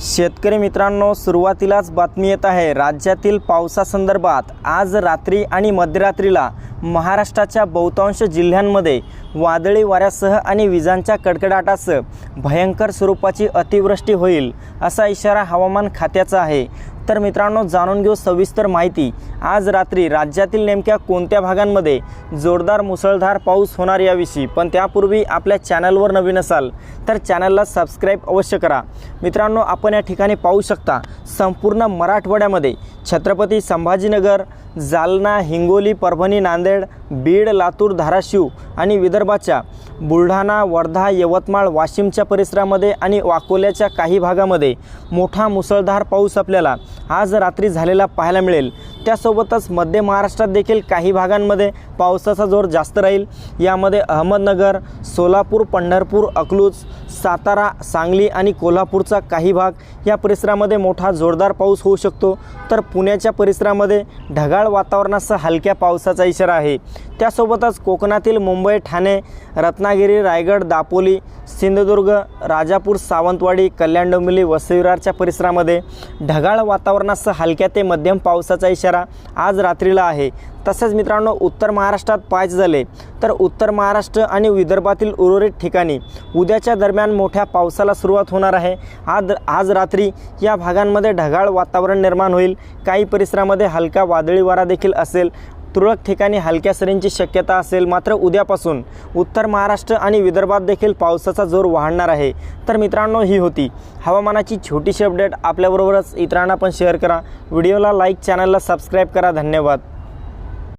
शेतकरी मित्रांनो सुरुवातीलाच बातमी येत आहे. राज्यातील पावसासंदर्भात आज रात्री आणि मध्यरात्रीला महाराष्ट्राच्या बहुतांश जिल्ह्यांमध्ये वादळी वाऱ्यासह आणि विजांच्या कडकडाटासह भयंकर स्वरूपाची अतिवृष्टी होईल असा इशारा हवामान खात्याचा आहे. तर मित्रांनो जाणून घेऊ सविस्तर माहिती. आज रात्री राज्यातील नेमक्या कोणत्या भागांमध्ये जोरदार मुसळधार पाऊस होणार याविषयी पण त्यापूर्वी आपल्या चॅनलवर नवीन असाल तर चॅनलला सबस्क्राईब अवश्य करा. मित्रांनो आपण या ठिकाणी पाहू शकता संपूर्ण मराठवाड्यामध्ये छत्रपती संभाजीनगर जालना हिंगोली परभणी नांदेड बीड लातूर धाराशिव आणि विदर्भाच्या बुलढाणा वर्धा यवतमाळ वाशिमच्या परिसरामध्ये आणि वाकोल्याच्या काही भागामध्ये मोठा मुसळधार पाऊस आपल्याला आज रात्री झालेला पाहायला मिळेल. त्यासोबतच मध्य महाराष्ट्रात देखील काही भागांमध्ये पावसाचा जोर जास्त राहील. यामध्ये अहमदनगर सोलापूर पंढरपूर अकलूज सातारा सांगली आणि कोल्हापूरचा काही भाग या परिसरामध्ये मोठा जोरदार पाऊस होऊ शकतो. तर पुण्याच्या परिसरामध्ये ढगाळ वातावरणासह हलक्या पावसाचा इशारा आहे. त्यासोबतच कोकणातील मुंबई ठाणे रत्नागिरी रायगड दापोली सिंधुदुर्ग राजापूर सावंतवाडी कल्याण डोंबिवली वसईविरारच्या परिसरामध्ये ढगाळ वातावरणासह हलक्या ते मध्यम पावसाचा इशारा आज रात्रीला आहे. तसेच मित्रांनो उत्तर महाराष्ट्रात पाहायचं झाले तर उत्तर महाराष्ट्र आणि विदर्भातील उर्वरित ठिकाणी उद्याच्या दरम्यान मोठ्या पावसाला सुरुवात होणार आहे. आज आज रात्री या भागांमध्ये ढगाळ वातावरण निर्माण होईल. काही परिसरामध्ये हलका वादळी वारा देखील असेल. तुरळक ठिकाणी हलक्या सरींची शक्यता असेल मात्र उद्यापासून उत्तर महाराष्ट्र आणि विदर्भात देखील पावसाचा जोर वाढणार आहे. तर मित्रांनो ही होती हवामानाची छोटीशी अपडेट. आपल्याबरोबरच इतरांना पण शेअर करा. व्हिडिओला लाईक चॅनलला सबस्क्राईब करा. धन्यवाद.